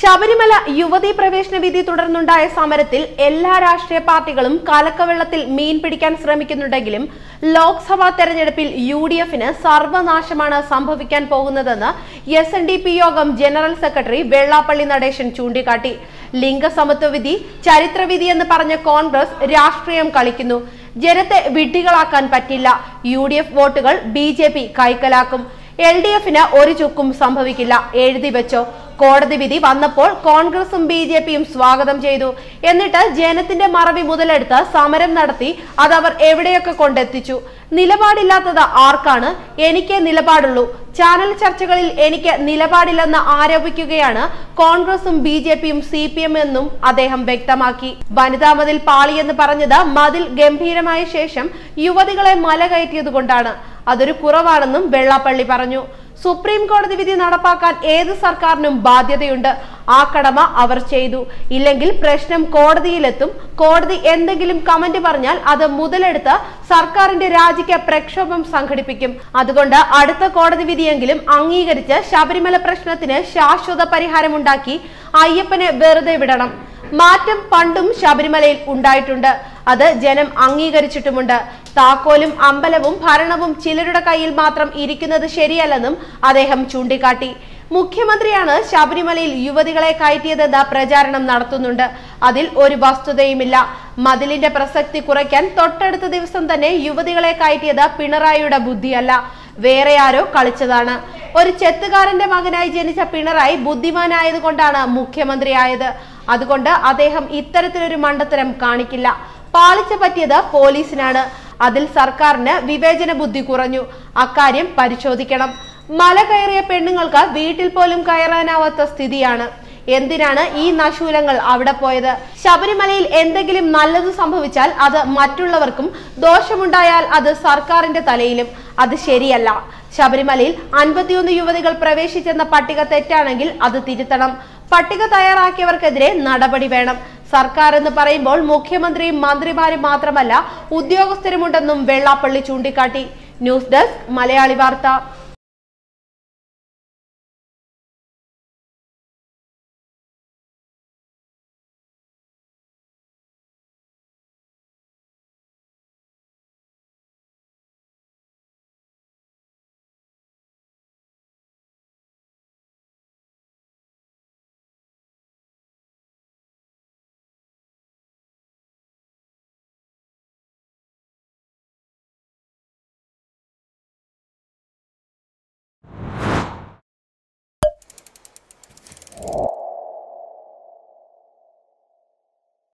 ശബരിമല യുവതീ പ്രവേശന വിധി തുടർന്നുണ്ടായ സമരത്തിൽ എല്ലാ രാഷ്ട്രീയ പാർട്ടികളും കലക്കവെള്ളത്തിൽ മീൻ പിടിക്കാൻ ശ്രമിക്കുന്നുണ്ടെങ്കിലും ലോക്സഭാ തെരഞ്ഞെടുപ്പിൽ യു ഡി എഫിന് സർവനാശമാണ് സംഭവിക്കാൻ പോകുന്നതെന്ന് എസ് എൻ ഡി പി യോഗം ജനറൽ സെക്രട്ടറി വെള്ളാപ്പള്ളി നടേശൻ ചൂണ്ടിക്കാട്ടി. ലിംഗസമത്വ വിധി ചരിത്രവിധി എന്ന് പറഞ്ഞ കോൺഗ്രസ് രാഷ്ട്രീയം കളിക്കുന്നു. ജനത്തെ വിഡ്ഢികളാക്കാൻ പറ്റില്ല. യു ഡി എഫ് വോട്ടുകൾ ബി ജെ പി കൈക്കലാക്കും. എൽ ഡി എഫിന് ഒരു ചുക്കും സംഭവിക്കില്ല. എഴുതി വെച്ചോ. കോടതി വിധി വന്നപ്പോൾ കോൺഗ്രസും ബി ജെ പിയും സ്വാഗതം ചെയ്തു. എന്നിട്ട് ജനത്തിന്റെ മറവി മുതലെടുത്ത് സമരം നടത്തി അത് അവർ എവിടെയൊക്കെ കൊണ്ടെത്തിച്ചു. നിലപാടില്ലാത്തത് ആർക്കാണ്? എനിക്ക് നിലപാടുള്ളൂ. ചാനൽ ചർച്ചകളിൽ എനിക്ക് നിലപാടില്ലെന്ന് ആരോപിക്കുകയാണ് കോൺഗ്രസും ബി ജെ പിയും സി പി എം എന്നും അദ്ദേഹം വ്യക്തമാക്കി. വനിതാ മതിൽ പാളിയെന്ന് പറഞ്ഞത് മതിൽ ഗംഭീരമായ ശേഷം യുവതികളെ മല കയറ്റിയതുകൊണ്ടാണ്. അതൊരു കുറവാണെന്നും വെള്ളാപ്പള്ളി പറഞ്ഞു. സുപ്രീം കോടതി വിധി നടപ്പാക്കാൻ ഏത് സർക്കാരിനും ബാധ്യതയുണ്ട്. ആ കടമ അവർ ചെയ്തു. ഇല്ലെങ്കിൽ പ്രശ്നം കോടതിയിലെത്തും. കോടതി എന്തെങ്കിലും കമന്റ് പറഞ്ഞാൽ അത് മുതലെടുത്ത് സർക്കാരിന്റെ രാജിക്ക് പ്രക്ഷോഭം സംഘടിപ്പിക്കും. അതുകൊണ്ട് അടുത്ത കോടതി വിധിയെങ്കിലും അംഗീകരിച്ച് ശബരിമല പ്രശ്നത്തിന് ശാശ്വത പരിഹാരമുണ്ടാക്കി അയ്യപ്പനെ വെറുതെ വിടണം. മാറ്റം പണ്ടും ശബരിമലയിൽ ഉണ്ടായിട്ടുണ്ട്. അത് ജനം അംഗീകരിച്ചിട്ടുമുണ്ട്. താക്കോലും അമ്പലവും ഭരണവും ചിലരുടെ കയ്യിൽ മാത്രം ഇരിക്കുന്നത് ശരിയല്ലെന്നും അദ്ദേഹം ചൂണ്ടിക്കാട്ടി. മുഖ്യമന്ത്രിയാണ് ശബരിമലയിൽ യുവതികളെ കയറ്റിയതെന്ന് പ്രചാരണം നടത്തുന്നുണ്ട്. അതിൽ ഒരു വസ്തുതയുമില്ല. മതിലിന്റെ പ്രസക്തി കുറയ്ക്കാൻ തൊട്ടടുത്ത ദിവസം തന്നെ യുവതികളെ കയറ്റിയത് പിണറായിയുടെ ബുദ്ധിയല്ല. വേറെ ആരോ കളിച്ചതാണ്. ഒരു ചെത്തുകാരന്റെ മകനായി ജനിച്ച പിണറായി ബുദ്ധിമാനായതുകൊണ്ടാണ് മുഖ്യമന്ത്രിയായത്. അതുകൊണ്ട് അദ്ദേഹം ഇത്തരത്തിലൊരു മണ്ടത്തരം കാണിക്കില്ല. പാളിച്ച പറ്റിയത് പോലീസിനാണ്. അതിൽ സർക്കാരിന് വിവേചന ബുദ്ധി കുറഞ്ഞു. അക്കാര്യം പരിശോധിക്കണം. മല കയറിയ പെണ്ണുങ്ങൾക്ക് വീട്ടിൽ പോലും കയറാനാവാത്ത സ്ഥിതിയാണ്. എന്തിനാണ് ഈ നശൂലങ്ങൾ അവിടെ പോയത്? ശബരിമലയിൽ എന്തെങ്കിലും നല്ലത് സംഭവിച്ചാൽ അത് മറ്റുള്ളവർക്കും ദോഷമുണ്ടായാൽ അത് സർക്കാരിന്റെ തലയിലും. അത് ശരിയല്ല. ശബരിമലയിൽ അൻപത്തിയൊന്ന് യുവതികൾ പ്രവേശിച്ചെന്ന പട്ടിക തെറ്റാണെങ്കിൽ അത് തിരുത്തണം. പട്ടിക തയ്യാറാക്കിയവർക്കെതിരെ നടപടി വേണം. സർക്കാർ എന്ന് പറയുമ്പോൾ മുഖ്യമന്ത്രിയും മന്ത്രിമാരും മാത്രമല്ല ഉദ്യോഗസ്ഥരുമുണ്ടെന്നും വെള്ളാപ്പള്ളി ചൂണ്ടിക്കാട്ടി. ന്യൂസ് ഡെസ്ക് മലയാളി വാർത്ത.